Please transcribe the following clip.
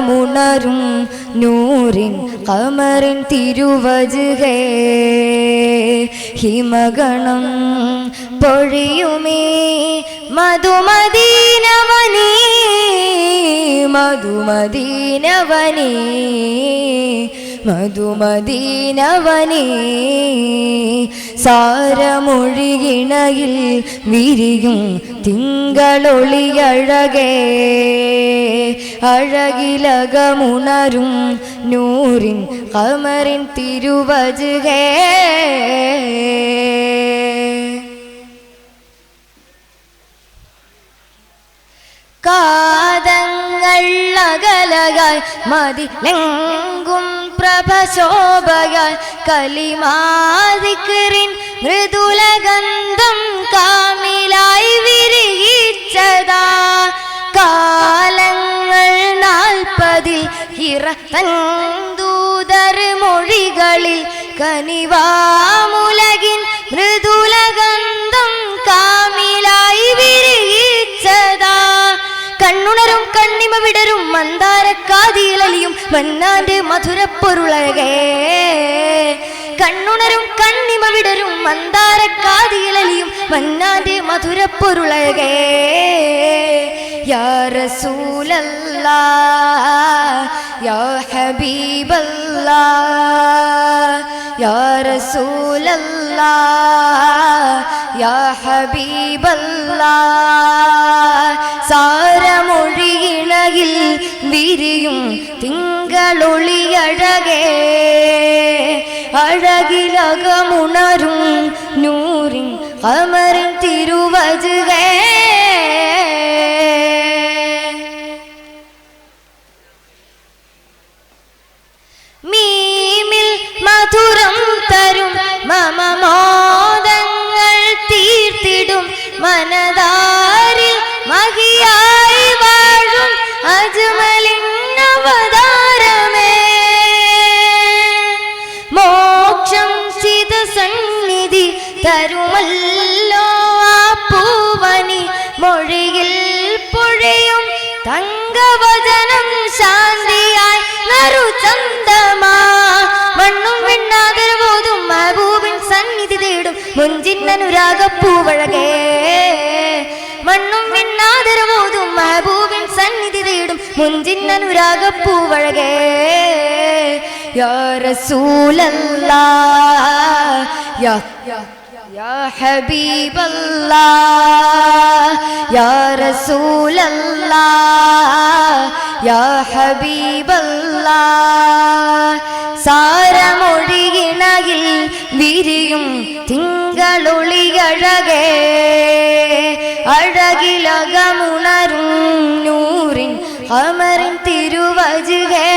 മുണരും Noorin Comorin തിരുവജുഹേ ഹിമഗണം പൊഴിയുമേ മധുമദീനവനീ മധുമദീനവനീ. മധുമദീനവനീ സാരമൊഴിയിണയിൽ വിരിയും തിങ്കളൊളിയഴകേ. അഴകിലകമുണരും Noorin Comorin തിരുവജുകേ കാതങ്ങൾ അകലകാൽ മതിലെങ്കും പ്രഭശോഭയാൽ കലിമാതിക്കറിൻ മൃദുലഗന്ധം കാമിലായി വിരിയിച്ചതാ. കാലങ്ങൾ നാൽപ്പതിൽ ഇറത്തൻ ദൂതർ മൊഴികളിൽ കനിവാമുലകിൻ മൃദുലഗന്ധം കാമിലായി വിരിയിച്ചതാ. കണ്ണുണരും കണ്ണിമ വിടരും മന്ദാരക്കാതിയിലലിയും മന്നാന്റെ മധുരപ്പൊരുളകേ. കണ്ണുണരും കണ്ണിമവിടരും മന്ദാരക്കാതിയിലലിയും മന്നാന്റെ മധുരപ്പൊരുളകേ. റസൂലല്ലാ യാ റസൂലല്ലാ യാ ഹബീബല്ലാ. സാരമൊഴിയിണയിൽ വിരിയും തിങ്കളൊളിയഴകേ അഴകിലകമുണരും നൂറിൻ അമറിൻ തിരുവജുകേ മീമിൽ തരുമല്ലോ ആ പൂവനി. മൊഴിയിൽ പൊഴിയും തങ്കവചനം ശാന്തിയായി നറുചന്തമാ മണ്ണും വിണ്ണാതരബോധും മഹബൂബിൻ സന്നിധി തേടും മുഞ്ചിന്നനുരാഗപ്പൂവഴകേ മണ്ണും വിണ്ണാതരബോധും മഹബൂബിൻ സന്നിധി തേടും മുഞ്ചിന്നനുരാഗപ്പൂവഴകേ യാ റസൂലല്ലാ യാ. ഹബീബല്ലാ സാരമൊഴിയിണയിൽ വിരിയും തിങ്കളൊളിയഴകേ. അഴകിലകമുണരും നൂറിൻ അമറിൻ തിരുവജുകേ